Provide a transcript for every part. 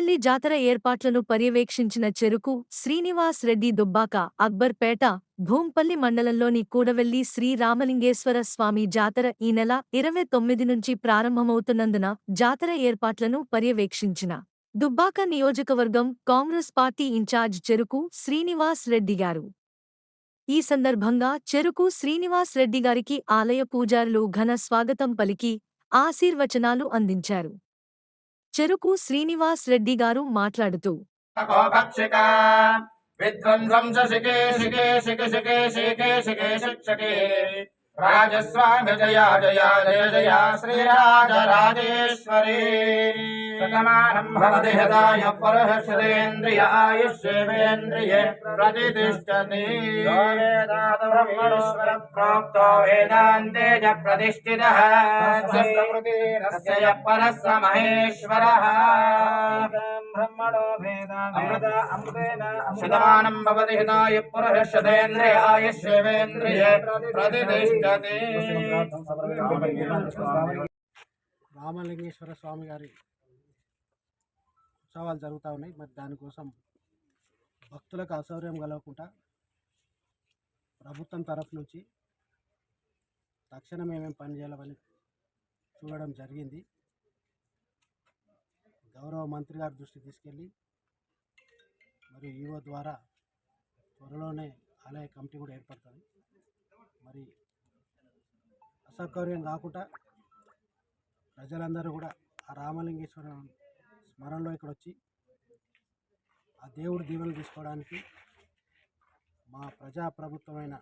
కూడవెల్లి జాతర ఏర్పాట్లను పర్యవేక్షించిన చెరుకు శ్రీనివాస్ రెడ్డి దుబ్బాక అక్బర్పేట భూంపల్లి మండలంలోని కూడవెల్లి శ్రీ రామలింగేశ్వర స్వామి జాతర ఈ నెల ఇరవై తొమ్మిది నుంచి ప్రారంభమవుతున్నందున జాతర ఏర్పాట్లను పర్యవేక్షించిన దుబ్బాక నియోజకవర్గం కాంగ్రెస్ పార్టీ ఇన్ఛార్జ్ చెరుకు శ్రీనివాస్ రెడ్డి గారు. ఈ సందర్భంగా చెరుకు శ్రీనివాస్ రెడ్డి గారికి ఆలయ పూజారులు ఘన స్వాగతం పలికి ఆశీర్వచనాలు అందించారు. చెరుకు శ్రీనివాస్ రెడ్డి గారు మాట్లాడుతూ కోపక్షిక విధ్వంసం శికే శికే శిఖ శికే శికే శికే శిక్షకే. రాజస్వామి జయ జయ జయ జయ శ్రీరాజరాజేశ్వరి శతమానం భవతి హృదాయ పరహర్షదేంద్రియ ఆయుష్యేంద్రియే ప్రతిష్టతి బ్రహ్మణేశ్వర ప్రోక్తో వేదాంతే చ ప్రతిష్ఠితః. స రామలింగేశ్వర స్వామి గారి ఉత్సవాలు జరుగుతూ ఉన్నాయి. మరి దానికోసం భక్తులకు అసౌకర్యం కలగకుండా ప్రభుత్వం తరఫు నుంచి తక్షణం ఏమేమి పని చేయాలని చూడడం జరిగింది. గౌరవ మంత్రి గారి దృష్టికి తీసుకెళ్ళి మరి ఈవో ద్వారా త్వరలోనే ఆలయ కమిటీ కూడా ఏర్పడుతుంది. మరి అసౌకర్యం కాకుండా ప్రజలందరూ కూడా ఆ రామలింగేశ్వర స్మరణలో ఇక్కడ వచ్చి ఆ దేవుడి దీవెనలు తీసుకోవడానికి మా ప్రజా ప్రభుత్వమైన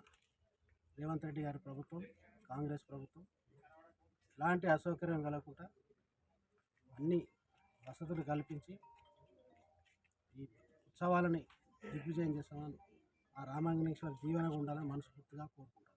రేవంత్ రెడ్డి గారి ప్రభుత్వం కాంగ్రెస్ ప్రభుత్వం ఎలాంటి అసౌకర్యం కలగకుండా అన్ని వసతులు కల్పించి ఈ ఉత్సవాలని దిగ్విజయం చేస్తామని ఆ రామలింగేశ్వర దీవెనగా ఉండాలని మనస్ఫూర్తిగా కోరుకుంటున్నాను